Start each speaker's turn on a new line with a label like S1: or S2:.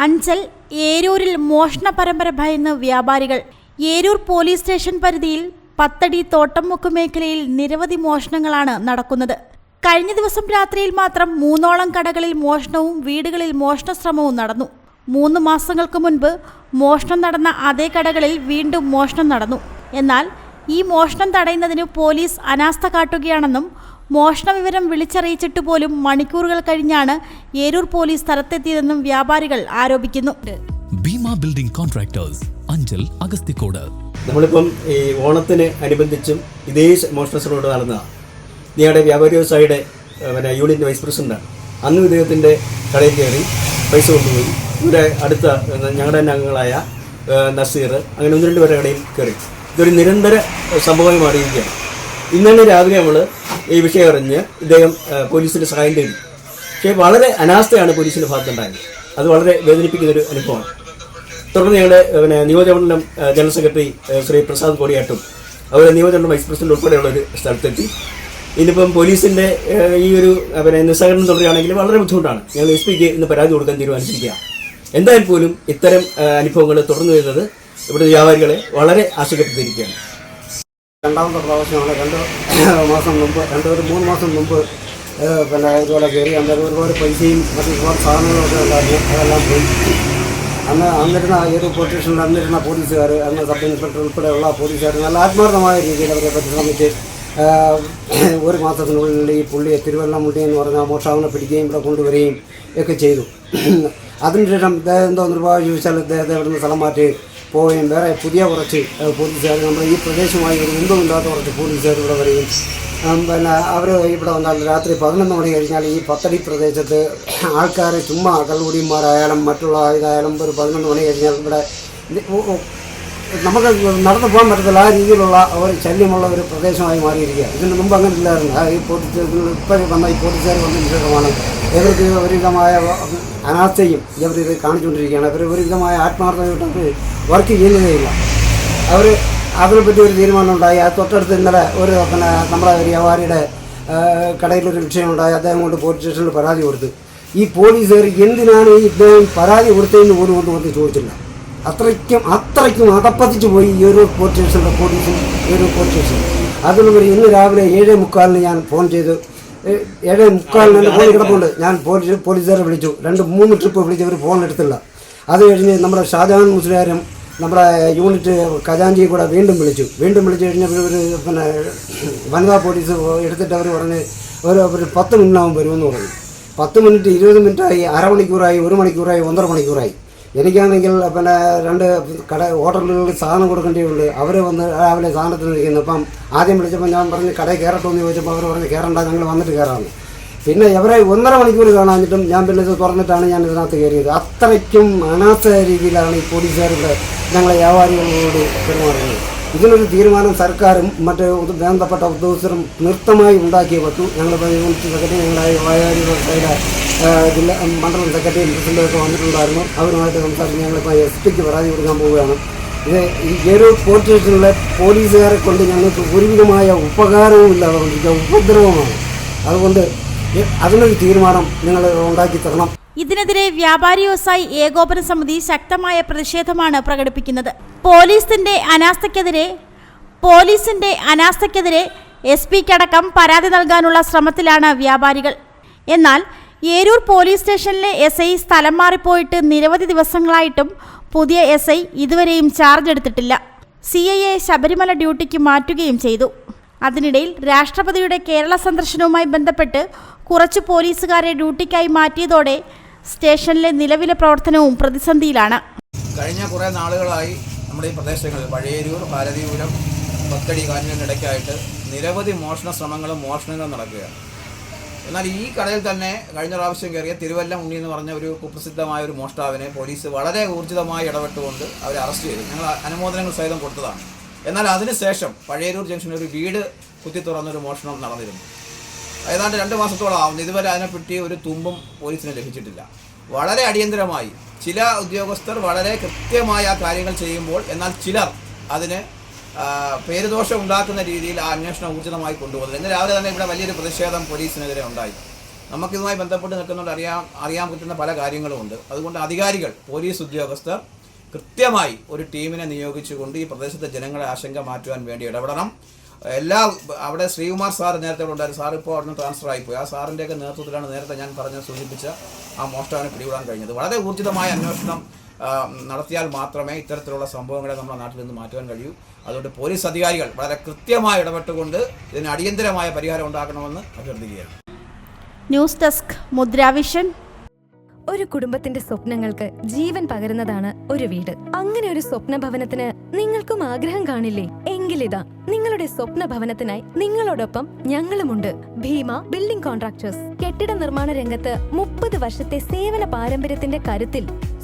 S1: അഞ്ചൽ ഏരൂരിൽ മോഷണ പരമ്പര ഭയന്ന് വ്യാപാരികൾ. ഏരൂർ പോലീസ് സ്റ്റേഷൻ പരിധിയിൽ പത്തടി തോട്ടംമുക്ക് മേഖലയിൽ നിരവധി മോഷണങ്ങളാണ് നടക്കുന്നത്. കഴിഞ്ഞ ദിവസം രാത്രിയിൽ മാത്രം മൂന്നോളം കടകളിൽ മോഷണവും വീടുകളിൽ മോഷണ ശ്രമവും നടന്നു. മൂന്ന് മാസങ്ങൾക്ക് മുൻപ് മോഷണം നടന്ന അതേ കടകളിൽ വീണ്ടും മോഷണം നടന്നു. എന്നാൽ ഈ മോഷണം തടയുന്നതിന് പോലീസ് അനാസ്ഥ കാട്ടുകയാണെന്നും മോഷണ വിവരം വിളിച്ചറിയിച്ചിട്ട് പോലും മണിക്കൂറുകൾ കഴിഞ്ഞാണ് ഏരൂർ പോലീസ് സ്ഥലത്തെത്തിയതെന്നും വ്യാപാരികൾ ആരോപിക്കുന്നു.
S2: Bhima building contractors Anchal Agasthikode.
S3: നമ്മളിപ്പം ഈ ഓണത്തിന് അനുബന്ധിച്ചും ഇതേ മോഷണ ശ്രമം നടന്നതാണ് നീയുടെ വ്യാപാരി വ്യവസായിയുടെ പിന്നെ യൂണിറ്റ് വൈസ് പ്രസിഡന്റാണ് അന്നും ഇദ്ദേഹത്തിന്റെ കടയിൽ കയറി പൈസ കൊണ്ടുപോയി. ഇവിടെ അടുത്ത ഞങ്ങളുടെ തന്നെ അംഗങ്ങളായ നസീർ അങ്ങനെ ഒന്ന് രണ്ട് പേരുടെ കടയിൽ കയറി. ഇതൊരു നിരന്തര സംഭവമായി മാറിയിരിക്കുകയാണ്. ഇന്ന് തന്നെ രാവിലെ നമ്മൾ ഈ വിഷയം അറിഞ്ഞ് ഇദ്ദേഹം പോലീസിന്റെ സഹായം തേടി. പക്ഷേ വളരെ അനാസ്ഥയാണ് പോലീസിന്റെ ഭാഗത്തുണ്ടായത്. അത് വളരെ വേദനിപ്പിക്കുന്ന ഒരു അനുഭവമാണ്. തുടർന്ന് ഞങ്ങളുടെ പിന്നെ നിയോജകമണ്ഡലം ജനറൽ സെക്രട്ടറി ശ്രീ പ്രസാദ് കോടിയാട്ടും അതുപോലെ നിയോജകമണ്ഡലം വൈസ് പ്രസിഡന്റ് ഉൾപ്പെടെയുള്ള ഒരു സ്ഥലത്തെത്തി. ഇന്നിപ്പം പോലീസിന്റെ ഈ ഒരു പിന്നെ നിസ്സഹകരണം തുടരുകയാണെങ്കിൽ വളരെ ബുദ്ധിമുട്ടാണ്. ഞങ്ങൾ എസ് പിക്ക് ഇന്ന് പരാതി കൊടുക്കാൻ തീരുമാനിച്ചിരിക്കുക എന്തായാലും പോലും ഇത്തരം അനുഭവങ്ങൾ തുടർന്നു വരുന്നത് ഇവിടെ വ്യാപാരികളെ വളരെ ആശങ്കപ്പെട്ടിരിക്കുകയാണ്
S4: രണ്ടാമത്തെ പ്രാവശ്യമാണ് രണ്ട് മാസം മുമ്പ് രണ്ട് ഒരു മൂന്ന് മാസം മുമ്പ് ഏഹ്, പിന്നെ ഇതുപോലെ കയറി അന്നേരം ഒരുപാട് പൈസയും മറ്റു ഒരുപാട് സാധനങ്ങളൊക്കെ ഉണ്ടായിരുന്നു. അതെല്ലാം പോയി. അന്ന് അന്നിരുന്ന ഏത് പൊളിറ്റീഷ്യനിൽ അന്നിരുന്ന പോലീസുകാർ അന്ന് സബ് ഇൻസ്പെക്ടർ ഉൾപ്പെടെയുള്ള പോലീസുകാർ നല്ല ആത്മാർത്ഥമായ രീതിയിൽ അവരെ പരിശ്രമിച്ച് ഏഹ്, ഒരു മാസത്തിനുള്ളിൽ ഈ പുള്ളിയെ തിരുവല്ലമുണ്ടി എന്ന് പറഞ്ഞ മോഷാവിനെ പിടിക്കുകയും ഇവിടെ കൊണ്ടുവരികയും ഒക്കെ ചെയ്തു. അതിനുശേഷം ഇദ്ദേഹം എന്തോ നിർവാഹം ചോദിച്ചാൽ ഇദ്ദേഹത്തെ ഇവിടുന്ന് സ്ഥലം മാറ്റി. പോവുകയും വേറെ പുതിയ കുറച്ച് പോലീസുകാർ നമ്മൾ ഈ പ്രദേശമായി ഒരു ബന്ധമില്ലാത്ത കുറച്ച് പോലീസുകാർ ഇവിടെ വരികയും പിന്നെ അവർ ഇവിടെ വന്നാൽ രാത്രി പതിനൊന്ന് മണി കഴിഞ്ഞാൽ ഈ പത്തടി പ്രദേശത്ത് ആൾക്കാർ ചുമ്മാ കള്ളുകുടിയന്മാരായാലും മറ്റുള്ള ഇതായാലും ഒരു പതിനൊന്ന് മണി കഴിഞ്ഞാൽ ഇവിടെ നമുക്ക് നടന്നു പോകാൻ പറ്റത്തില്ല ആ രീതിയിലുള്ള ഒരു ശല്യമുള്ള ഒരു പ്രദേശമായി മാറിയിരിക്കുക. ഇതിന് മുമ്പ് അങ്ങനെ ഇല്ലായിരുന്നു ഈ പോലീസ് ഇപ്പോൾ വന്ന ഈ പോലീസുകാർ വന്നതിന് ശേഷമാണ് ഏതൊരു ഒരുവിധമായ അനാസ്ഥയും ഇവരിത് കാണിച്ചുകൊണ്ടിരിക്കുകയാണ്. അവർ ഒരുവിധമായ ആത്മാർത്ഥമായിട്ട് വർക്ക് ചെയ്യുന്നതേയില്ല. അവർ അതിനെപ്പറ്റി ഒരു തീരുമാനം ഉണ്ടായി ആ തൊട്ടടുത്ത് ഇന്നലെ ഒരു പിന്നെ നമ്മുടെ ഒരു വ്യാപാരിയുടെ കടയിലൊരു വിഷയമുണ്ടായി. അദ്ദേഹം കൊണ്ട് പോലീസ് സ്റ്റേഷനിൽ പരാതി കൊടുത്തു. ഈ പോലീസുകാർ എന്തിനാണ് ഇദ്ദേഹം പരാതി കൊടുത്തതെന്ന് പോലും കൊണ്ട് വന്ന് ചോദിച്ചില്ല. അത്രയ്ക്കും അത്രയ്ക്കും അതപ്പതിച്ചു പോയി ഈ ഒരു പോലീസ് സ്റ്റേഷനിലെ പോലീസും ഈ ഒരു പോലീസ് സ്റ്റേഷൻ. അതിനുപരി ഇന്ന് രാവിലെ ഏഴേ മുക്കാലിന് ഞാൻ ഫോൺ ചെയ്തു. ഏഴേ മുക്കാലിന് ഫോൺ കിടപ്പുണ്ട്. ഞാൻ പോലീസ് പോലീസുകാരെ വിളിച്ചു. രണ്ട് മൂന്ന് ട്രിപ്പ് വിളിച്ച് അവർ ഫോൺ എടുത്തില്ല. അത് കഴിഞ്ഞ് നമ്മുടെ ഷാജഹാൻ മുസ്ലിയാരും നമ്മുടെ യൂണിറ്റ് ഖജാൻജി കൂടെ വീണ്ടും വിളിച്ചു. വീണ്ടും വിളിച്ചു കഴിഞ്ഞപ്പോൾ ഒരു പിന്നെ വനിതാ പോലീസ് എടുത്തിട്ട് അവർ പറഞ്ഞ് ഒരു ഒരു പത്ത് മിനിറ്റാകും വരുമെന്ന് പറഞ്ഞു. പത്ത് മിനിറ്റ് ഇരുപത് മിനിറ്റായി അരമണിക്കൂറായി ഒരു മണിക്കൂറായി ഒന്നര മണിക്കൂറായി. എനിക്കാണെങ്കിൽ പിന്നെ രണ്ട് കട ഹോട്ടലുകളിൽ സാധനം കൊടുക്കേണ്ടിയുണ്ട് അവർ വന്ന് രാവിലെ സാധനത്തിന് ഇരിക്കുന്നു. അപ്പം ആദ്യം വിളിച്ചപ്പോൾ ഞാൻ പറഞ്ഞ് കടയിൽ കയറട്ടോ എന്ന് ചോദിച്ചപ്പോൾ അവർ പറഞ്ഞ് കയറണ്ട ഞങ്ങൾ വന്നിട്ട് കയറാമെന്ന് പിന്നെ ഇവരെ ഒന്നര മണിക്കൂർ കാണാഞ്ഞിട്ടും ഞാൻ പിന്നെ ഇത് തുറന്നിട്ടാണ് ഞാൻ ഇതിനകത്ത് കയറിയത്. അത്രയ്ക്കും അനാസ്ഥ രീതിയിലാണ് ഈ പോലീസുകാരുടെ ഞങ്ങളെ വ്യാപാരികളോട് പെരുമാറുന്നത്. ഇതിനൊരു തീരുമാനം സർക്കാരും മറ്റ് ബന്ധപ്പെട്ട ഉദ്യോഗസ്ഥരും നൃത്തമായി ഉണ്ടാക്കിയേ പറ്റൂ ഞങ്ങളുടെ ഞങ്ങളുടെ വ്യാപാരി വ്യവസായിയുടെ ജില്ലാ മണ്ഡലം സെക്രട്ടറിയും പ്രസിഡന്റൊക്കെ വന്നിട്ടുണ്ടായിരുന്നു. അവരുമായിട്ട് സംസാരിച്ച് ഞങ്ങളിപ്പോൾ എസ് പിക്ക് പരാതി കൊടുക്കാൻ പോവുകയാണ്. ഇത് ഈ ഏരൂർ പോലീസ് സ്റ്റേഷനിലെ പോലീസുകാരെ കൊണ്ട് ഞങ്ങൾക്ക് ഒരുവിധമായ ഉപകാരവും ഇല്ലാതെ കൊണ്ടിരിക്കുക ഉപദ്രവമാണ്. അതുകൊണ്ട് അതിനൊരു തീരുമാനം നിങ്ങൾ ഉണ്ടാക്കി തരണം.
S1: ഇതിനെതിരെ വ്യാപാരി വ്യവസായി ഏകോപന സമിതി ശക്തമായ പ്രതിഷേധമാണ് പ്രകടിപ്പിക്കുന്നത്. പോലീസിന്റെ അനാസ്ഥയ്ക്കെതിരെ പോലീസിന്റെ അനാസ്ഥയ്ക്കെതിരെ എസ് പിക്കടക്കം പരാതി നൽകാനുള്ള ശ്രമത്തിലാണ് വ്യാപാരികൾ. എന്നാൽ ഏരൂർ പോലീസ് സ്റ്റേഷനിലെ എസ് ഐ സ്ഥലം മാറിപ്പോയിട്ട് നിരവധി ദിവസങ്ങളായിട്ടും പുതിയ എസ് ഐ ഇതുവരെയും ചാർജ് എടുത്തിട്ടില്ല. സി ഐ എ ശബരിമല ഡ്യൂട്ടിക്ക് മാറ്റുകയും ചെയ്തു. അതിനിടയിൽ രാഷ്ട്രപതിയുടെ കേരള സന്ദർശനവുമായി ബന്ധപ്പെട്ട് കുറച്ച് പോലീസുകാരെ ഡ്യൂട്ടിക്കായി മാറ്റിയതോടെ സ്റ്റേഷനിലെ നിലവിലെ പ്രവർത്തനവും പ്രതിസന്ധിയിലാണ്.
S5: കഴിഞ്ഞ കുറേ നാളുകളായി നമ്മുടെ ഈ പ്രദേശങ്ങളിൽ പഴയരൂർ ഭാരതീപുരം പത്തടി കാഞ്ഞിടയ്ക്കായിട്ട് നിരവധി മോഷണ ശ്രമങ്ങളും മോഷണങ്ങളും നടക്കുകയാണ്. എന്നാൽ ഈ കടയിൽ തന്നെ കഴിഞ്ഞ പ്രാവശ്യം കയറിയ തിരുവല്ല ഉണ്ണി എന്ന് പറഞ്ഞ ഒരു കുപ്രസിദ്ധമായ ഒരു മോഷ്ടാവിനെ പോലീസ് വളരെ ഊർജിതമായി ഇടപെട്ടുകൊണ്ട് അവരെ അറസ്റ്റ് ചെയ്തു. ഞങ്ങൾ അനുമോദനങ്ങൾ സഹിതം കൊടുത്തതാണ്. എന്നാൽ അതിനുശേഷം പഴയരൂർ ജംഗ്ഷനിൽ ഒരു വീട് കുത്തി തുറന്നൊരു മോഷണം നടന്നിരുന്നു. ഏതാണ്ട് രണ്ട് മാസത്തോളം ആവുന്നു ഇതുവരെ അതിനെപ്പറ്റി ഒരു തുമ്പും പോലീസിന് ലഭിച്ചിട്ടില്ല. വളരെ അടിയന്തരമായി ചില ഉദ്യോഗസ്ഥർ വളരെ കൃത്യമായ ആ കാര്യങ്ങൾ ചെയ്യുമ്പോൾ എന്നാൽ ചിലർ അതിന് പേരുദോഷം ഉണ്ടാക്കുന്ന രീതിയിൽ ആ അന്വേഷണം ഊർജിതമായി കൊണ്ടുപോകുന്നത്. ഇന്ന് രാവിലെ തന്നെ ഇവിടെ വലിയൊരു പ്രതിഷേധം പോലീസിനെതിരെ ഉണ്ടായി. നമുക്കിതുമായി ബന്ധപ്പെട്ട് നിൽക്കുന്നുണ്ട് അറിയാൻ അറിയാൻ പറ്റുന്ന പല കാര്യങ്ങളുമുണ്ട് അതുകൊണ്ട് അധികാരികൾ പോലീസ് ഉദ്യോഗസ്ഥർ കൃത്യമായി ഒരു ടീമിനെ നിയോഗിച്ചുകൊണ്ട് ഈ പ്രദേശത്തെ ജനങ്ങളെ ആശങ്ക മാറ്റുവാൻ വേണ്ടി ഇടപെടണം. എല്ലാ അവിടെ ശ്രീകുമാർ സാർ നേരത്തെ ഉണ്ടായിരുന്നു. സാർ ഇപ്പോൾ അവിടുന്ന് ട്രാൻസ്ഫർ ആയിപ്പോയി. ആ സാറിന്റെയൊക്കെ നേതൃത്വത്തിലാണ് നേരത്തെ ഞാൻ പറഞ്ഞ സൂചിപ്പിച്ച ആ മോഷ്ടാവിനെ പിടികൂടാൻ കഴിഞ്ഞത്. വളരെ ഊർജിതമായ അന്വേഷണം നടത്തിയാൽ മാത്രമേ ഇത്തരത്തിലുള്ള സംഭവങ്ങളെ നമ്മുടെ നാട്ടിൽ നിന്ന് മാറ്റുവാൻ കഴിയൂ. അതുകൊണ്ട് പോലീസ് അധികാരികൾ വളരെ കൃത്യമായി ഇടപെട്ടുകൊണ്ട് ഇതിന് അടിയന്തരമായ പരിഹാരം ഉണ്ടാക്കണമെന്ന് അഭ്യർത്ഥിക്കുകയാണ്.
S1: News desk Mudravision.
S6: ഒരു കുടുംബത്തിന്റെ സ്വപ്നങ്ങൾക്ക് ജീവൻ പകരുന്നതാണ് ഒരു വീട്. അങ്ങനെ ഒരു സ്വപ്ന ഭവനത്തിന് നിങ്ങൾക്കും ആഗ്രഹം കാണില്ലേ? എങ്കിലിതാ നിങ്ങളുടെ സ്വപ്ന ഭവനത്തിനായി നിങ്ങളോടൊപ്പം ഞങ്ങളുമുണ്ട്. Bhima building contractors. കെട്ടിട നിർമ്മാണ രംഗത്ത് മുപ്പത് വർഷത്തെ സേവന പാരമ്പര്യത്തിന്റെ കരുത്തിൽ